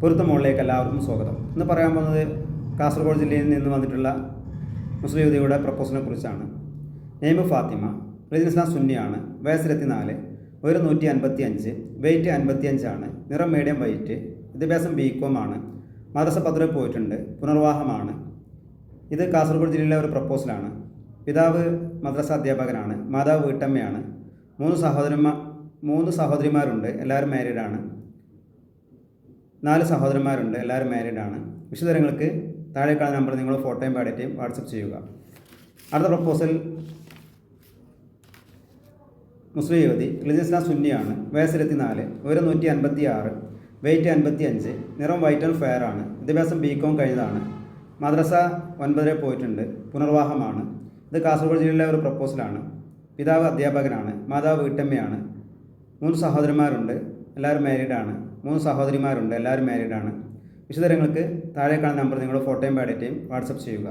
പൊരുത്തമുകളിലേക്ക് എല്ലാവർക്കും സ്വാഗതം. ഇന്ന് പറയാൻ പോകുന്നത് കാസർഗോഡ് ജില്ലയിൽ നിന്ന് വന്നിട്ടുള്ള മുസ്ലിം യുവതിയുടെ പ്രപ്പോസലിനെ കുറിച്ചാണ്. നെയ്മ് ഫാത്തിമ റിജിൻ സുന്നിയാണ് വയസ്സ് ഇരുപത്തിനാല് ഒരു നൂറ്റി അൻപത്തി അഞ്ച് വെയിറ്റ് അൻപത്തി അഞ്ചാണ് നിറം മീഡിയം വൈറ്റ് വിദ്യാഭ്യാസം ബി കോം ആണ് മദ്രസ പത്രയിൽ പോയിട്ടുണ്ട് പുനർവാഹമാണ് ഇത് കാസർഗോഡ് ജില്ലയിലെ ഒരു പ്രപ്പോസലാണ്. പിതാവ് മദ്രസ അധ്യാപകനാണ് മാതാവ് വീട്ടമ്മയാണ്. മൂന്ന് സഹോദരന്മാർ മൂന്ന് സഹോദരിമാരുണ്ട് എല്ലാവരും മാരീഡാണ് നാല് സഹോദരന്മാരുണ്ട് എല്ലാവരും മാരീഡ് ആണ്. വിശദങ്ങൾക്ക് താഴെ കാണുന്ന നമ്പർ നിങ്ങൾ ഫോട്ടോയും പാടേറ്റയും വാട്സപ്പ് ചെയ്യുക. അടുത്ത പ്രപ്പോസൽ മുസ്ലിം യുവതി ഇസ്ലാം സുന്നിയാണ് വയസ്സ് ഇരുപത്തിനാല് ഒരു നൂറ്റി അൻപത്തി ആറ് വെയിറ്റ് അൻപത്തി അഞ്ച് നിറം വൈറ്റ് ആൻഡ് ഫെയർ ആണ്. വിദ്യാഭ്യാസം ബി കോം കഴിഞ്ഞതാണ്. മദ്രസ ഒൻപതര പോയിട്ടുണ്ട് പുനർവാഹമാണ് ഇത് കാസർഗോഡ് ജില്ലയിലെ ഒരു പ്രപ്പോസലാണ് പിതാവ് അധ്യാപകനാണ് മാതാവ് വീട്ടമ്മയാണ്. മൂന്ന് സഹോദരന്മാരുണ്ട്. എല്ലാവരും മാരീഡാണ് മൂന്ന് സഹോദരിമാരുണ്ട് എല്ലാവരും മാരീഡാണ് വിശദങ്ങൾക്ക് താഴെ കാണുന്ന നമ്പർ നിങ്ങളുടെ ഫോട്ടോയും ബയോഡേറ്റയും വാട്സപ്പ് ചെയ്യുക.